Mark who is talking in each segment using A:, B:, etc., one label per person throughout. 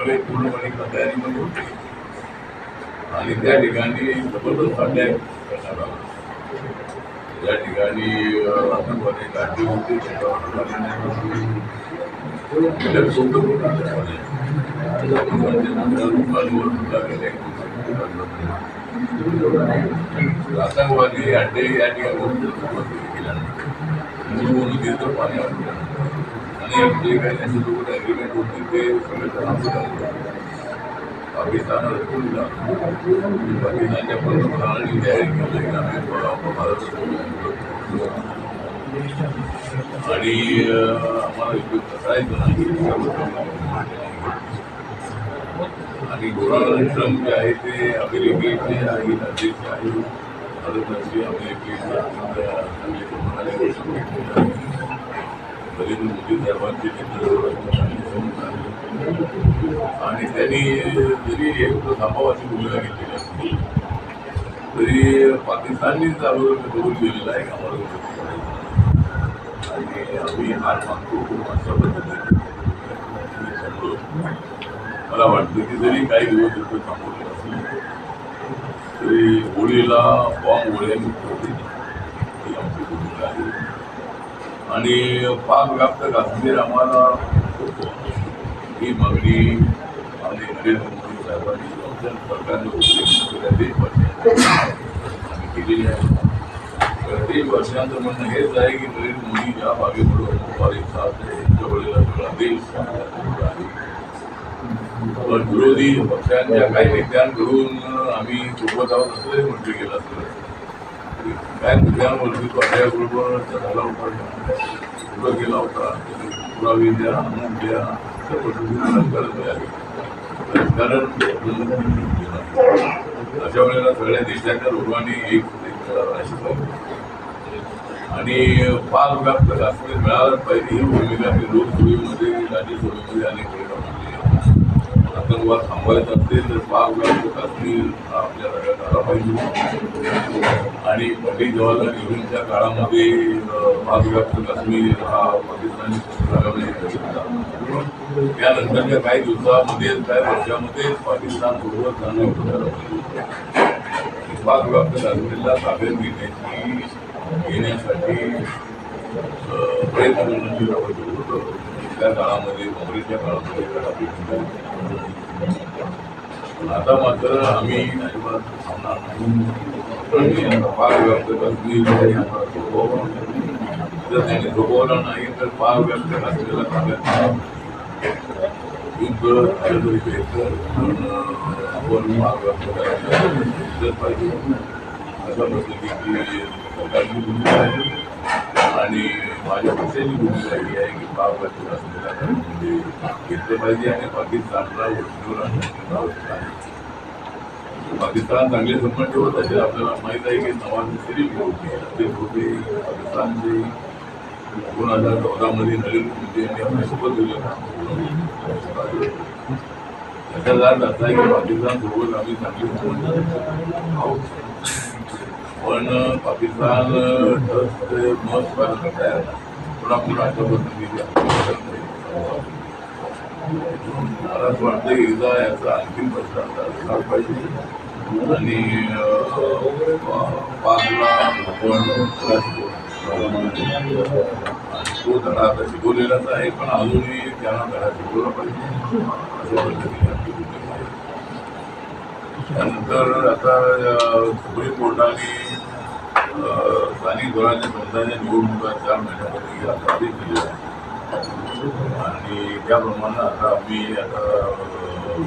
A: सगळे पूर्णपणे तयारीमध्ये होते. आणि त्या ठिकाणी जबरदस्त अटॅक करण्यात आला. त्या ठिकाणी आतंकवादी गाठी होते त्याच्यावर सोबत आतंकवादी अड्डे या ठिकाणी केल्यानंतर आणि जे काही होते ते सगळे ट्रान्सफर पाकिस्तान पाकिस्तानच्या पंतप्रधानांनी जाहीर केलं की आम्ही भारत आणि आम्हाला युद्ध करायचं नाही आणि डोनाल्ड ट्रम्प जे आहे ते अमेरिकेचे आहे अध्यक्ष आहे भारताचे अमेरिकेचे चांगले प्रमाणाने घोषणा केलेली आहे. नरेंद्र मोदी साहेबांचे नेतृत्व आणि त्यांनी जरी एक थांबावाची भूमिका घेतलेली असली तरी पाकिस्ताननीच अगोदर कबूल केलेलं आहे आम्हाला आणि आम्ही हार मागतो अशा पद्धतीने. मला वाटतं की जरी काही दिवस युद्ध थांबवले असले तरी होळीला बॉम्ब गोळ्यांमुक्त होते ही आमची भूमिका आहे आणि पाकव्याप्त काश्मीर आम्हाला होतो ही मागणी आणि नरेंद्र मोदी साहेबांनी आमच्या सरकारने उल्लेख केलेल्या देशवासियांना आम्ही केलेली आहे. प्रत्येक वर्षांचं म्हणणं हेच आहे की नरेंद्र मोदी ज्या बागेमुळे दुपारी साथ आहे यांच्या वेळेला सगळा देश आहे. विरोधी पक्षांच्या काही नेत्यांकडून आम्ही सोबत आहोत असं म्हटलं गेलं असलं काय नेत्यांवरती पर्यायाबरोबर झाला होता. पुढं गेला होता. पुरावे द्या अमुक द्या. अशा पद्धतीने करत मिळाले कारण अशा वेळेला सगळ्या देशाच्या लोकांनी एक एक अशी पाहिजे. आणि पाच व्याप्त काश्मीर मिळालं पाहिजे. ही भूमिका मी लोकसभेमध्ये राज्यसभेमध्ये अनेक वेळेला आतंकवाद थांबवायचा असेल तर पाक व्याप्त काश्मीर आपल्या राज्यात आला पाहिजे. आणि पंडित जवाहरलाल नेहरूंच्या काळामध्ये अं, पाक व्याप्त काश्मीर हा पाकिस्तानी भागामध्ये त्यानंतरच्या काही दिवसामध्ये काही वर्षामध्ये पाकिस्तान सोबत जाणं करायला पाहिजे. पाक व्याप्त काश्मीरला ताब्यात घेण्याची घेण्यासाठी प्रयत्न करण्याची आवश्यक होतं. त्या काळामध्ये काँग्रेसच्या काळामध्ये आता मात्र आम्ही अजिबात थांबणार नाही आणि जर त्यांनी नाही तर पाक व्यक्त असलेला आपण पाक व्यक्त काश्मीरला पाहिजे अशा पद्धतीची सरकारची भूमिका आहे आणि माझ्या पक्षाची भूमिका ही आहे की पाक व्याप्त म्हणजे घेतलं पाहिजे आणि पाकिस्तानला वरतीवर आणण्याची आहे पाकिस्तान चांगले संबंध ठेवत असेल आपल्याला माहीत आहे की नवाज शरीफ होते ते होते पाकिस्तानचे दोन हजार चौदामध्ये नरेंद्र मोदी यांनी आपल्यासोबत दिलं याचा अर्थ असा आहे की पाकिस्तानसोबत आम्ही चांगले संबंध आहोत. पण पाकिस्तान ट्रस्ट महत्वाचं स्वीकारत तयार नाही पण आपण अशा मला असं वाटतं की एकदा याचा अंतिम प्रश्न पाहिजे. आणि अं, पाचला आपण तो धडा आता शिकवलेलाच आहे पण अजूनही त्यांना धडा शिकवला पाहिजे. असं वाटतं त्यानंतर आता सुप्रीम कोर्टाने स्थानिक स्वराज्य संस्थांच्या निवडणुका चार महिन्यामध्ये आता आधी दिलेला आहे आणि त्याप्रमाणे आता आम्ही आता अं,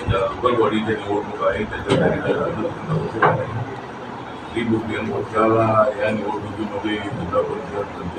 A: ज्या लोकल बॉडीच्या निवडणुका आहेत त्याच्या तयारीला बुद्धियन पक्षाला या निवडणुकीमध्ये जिल्हा परिषद